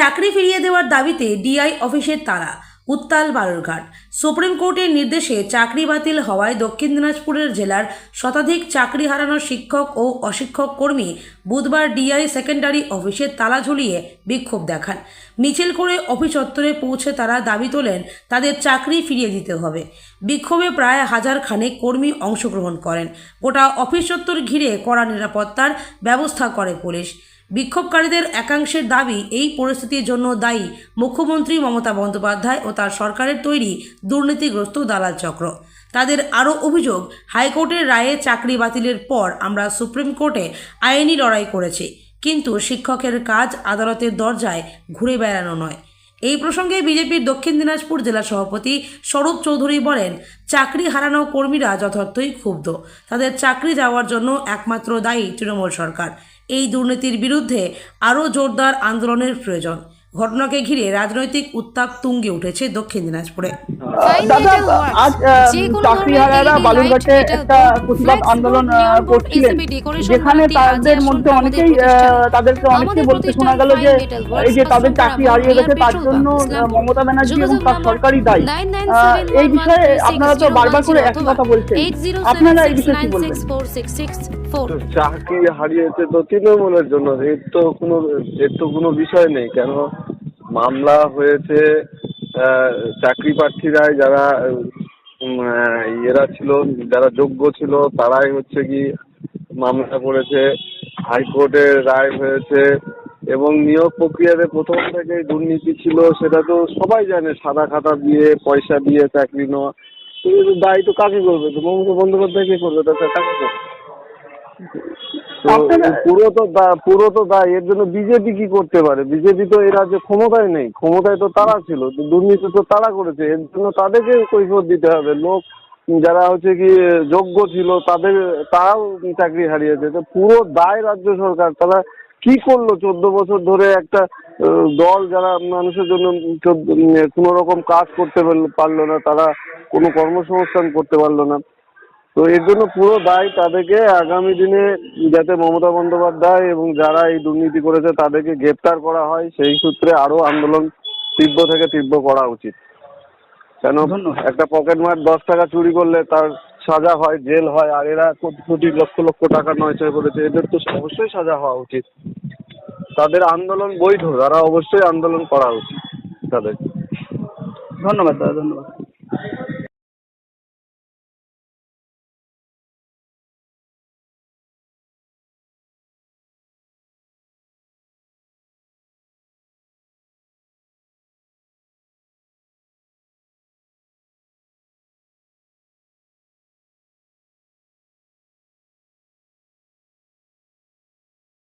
চাকরি ফিরিয়ে দেওয়ার দাবিতে ডিআই অফিসের তালা উত্তাল বালুরঘাট। সুপ্রিম কোর্টের নির্দেশে চাকরি বাতিল হওয়ায় দক্ষিণ দিনাজপুরের জেলার শতাধিক চাকরি হারানো শিক্ষক ও অশিক্ষক কর্মী বুধবার ডিআই সেকেন্ডারি অফিসে তালা ঝুলিয়ে বিক্ষোভ দেখান। মিছিল করে অফিস চত্বরে পৌঁছে তারা দাবি তোলেন, তাদের চাকরি ফিরিয়ে দিতে হবে। বিক্ষোভে প্রায় হাজার খানেক কর্মী অংশগ্রহণ করেন। গোটা অফিস চত্বর ঘিরে কড়া নিরাপত্তার ব্যবস্থা করে পুলিশ। বিক্ষোভকারীদের একাংশের দাবি এই পরিস্থিতির জন্য দায়ী মুখ্যমন্ত্রী মমতা বন্দ্যোপাধ্যায় ও তার সরকারের তৈরি দুর্নীতিগ্রস্ত দালাল চক্র। তাদের আরও অভিযোগ, হাইকোর্টের রায়ে চাকরি বাতিলের পর আমরা সুপ্রিম কোর্টে আইনি লড়াই করেছি, কিন্তু শিক্ষকের কাজ আদালতের দরজায় ঘুরে বেড়ানো নয়। এই প্রসঙ্গে বিজেপির দক্ষিণ দিনাজপুর জেলা সভাপতি স্বরূপ চৌধুরী বলেন, চাকরি হারানো কর্মীরা যথার্থই ক্ষুব্ধ। তাদের চাকরি যাওয়ার জন্য একমাত্র দায়ী তৃণমূল সরকার। এই দুর্নীতির বিরুদ্ধে আরও জোরদার আন্দোলনের প্রয়োজন। ঘটনাকে ঘিরে রাজনৈতিক উত্তাপ তুঙ্গে উঠেছে দক্ষিণ দিনাজপুরে। দাদা আজ চাকরিহারারা বালুরঘাটে একটা প্রতিবাদ আন্দোলন করছিলেন। যেখানে তাদের মধ্যে অনেকেই তাদেরকে অনেকেই বলতে শোনা গেল যে এই যে তাদের চাকরি হারিয়ে গেছে তার জন্য মমতা ব্যানার্জি এবং তার সরকারই দায়ী। এই বিষয়ে আপনারা তো বারবার করে একই কথা বলছেন। আপনারা এই বিষয়ে কি বলবেন? চাকরি হারিয়েছে তো তৃণমূলের জন্য এর তো কোনো এর তো কোনো বিষয় নেই কেন মামলা হয়েছে চাকরি প্রার্থীরাই যারা এরা ছিল, যারা যোগ্য ছিল, তারাই হচ্ছে কি মামলা করেছে, হাইকোর্টের রায় হয়েছে এবং নিয়োগ প্রক্রিয়াতে প্রথম থেকে দুর্নীতি ছিল, সেটা তো সবাই জানে, সাদা খাতা দিয়ে, পয়সা দিয়ে চাকরি নেওয়া। দায়ী তো কাকে করবে? মমতা বন্দ্যোপাধ্যায় কে করবে? তা কাকে করবে। পুরো তো পুরো তো দায় এর জন্য বিজেপি কি করতে পারে? বিজেপি তো এই রাজ্যে ক্ষমতায় নেই। ক্ষমতায় তো তারা ছিল দুর্নীতি তো তারা করেছে। এর জন্য তাদেরকে কৈফত দিতে হবে। লোক যারা হচ্ছে কি যোগ্য ছিল তাদের তারাও চাকরি হারিয়েছে। তো পুরো দায় রাজ্য সরকার। তারা কি করল চোদ্দ বছর ধরে একটা দল যারা মানুষের জন্য কোনো রকম কাজ করতে পারল না তারা কোনো কর্মসংস্থান করতে পারল না। তো এর জন্য পুরো দায় তাদেরকে আগামী দিনে যাতে মমতা বন্দ্যোপাধ্যায় এবং যারা এই দুর্নীতি করেছে তাদেরকে গ্রেপ্তার করা হয় সেই সূত্রে আরও আন্দোলন তীব্র থেকে তীব্র করা উচিত। কেন। একটা পকেট মার দশ টাকা চুরি করলে তার সাজা হয় জেল হয় আর এরা কোটি কোটি লক্ষ লক্ষ টাকা নয় নয়চয় করেছে এদের তো অবশ্যই সাজা হওয়া উচিত। তাদের আন্দোলন বৈধ তারা অবশ্যই আন্দোলন করা উচিত তাদের। ধন্যবাদ দাদা ধন্যবাদ।